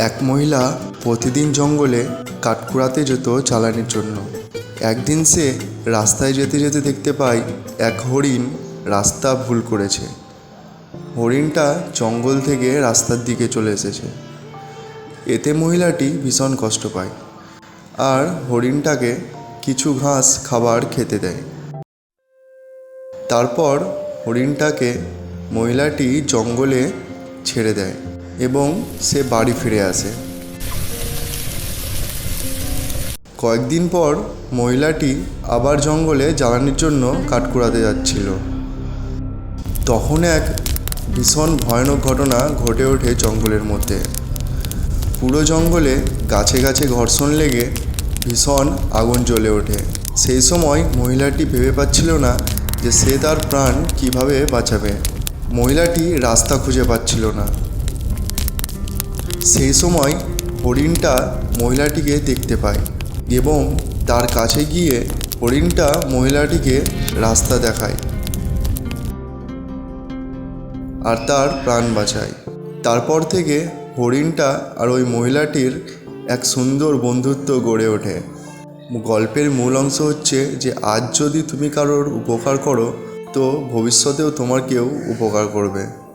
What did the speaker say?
এক মহিলা প্রতিদিন জঙ্গলে কাঠকুড়াতে যেত চালানির জন্য। একদিন সে রাস্তায় যেতে যেতে দেখতে পায় এক হরিণ রাস্তা ভুল করেছে। হরিণটা জঙ্গল থেকে রাস্তার দিকে চলে এসেছে। এতে মহিলাটি ভীষণ কষ্ট পায় আর হরিণটাকে কিছু ঘাস খাবার খেতে দেয়। তারপর হরিণটাকে মহিলাটি জঙ্গলে ছেড়ে দেয়। এবং সে বাড়ি ফিরে আসে। কয়েকদিন পর মহিলাটি আবার জঙ্গলে জ্বালানির জন্য কাঠ কুড়াতে যাচ্ছিল। তখন এক ভীষণ ভয়ানক ঘটনা ঘটে ওঠে জঙ্গলের মধ্যে। পুরো জঙ্গলে গাছে গাছে ঘর্ষণ লেগে ভীষণ আগুন জ্বলে ওঠে। সেই সময় মহিলাটি ভেবে পাচ্ছিল না যে সে তার প্রাণ কীভাবে বাঁচাবে। মহিলাটি রাস্তা খুঁজে পাচ্ছিল না। সেই সময় হরিণটা মহিলাটিকে দেখতে পায় এবং তার কাছে গিয়ে হরিণটা মহিলাটিকে রাস্তা দেখায় আর তার প্রাণ বাঁচায়। তারপর থেকে হরিণটা আর ওই মহিলাটির এক সুন্দর বন্ধুত্ব গড়ে ওঠে। গল্পের মূল অংশ হচ্ছে যে, আজ যদি তুমি কারোর উপকার করো, তো ভবিষ্যতেও তোমার কেউ উপকার করবে।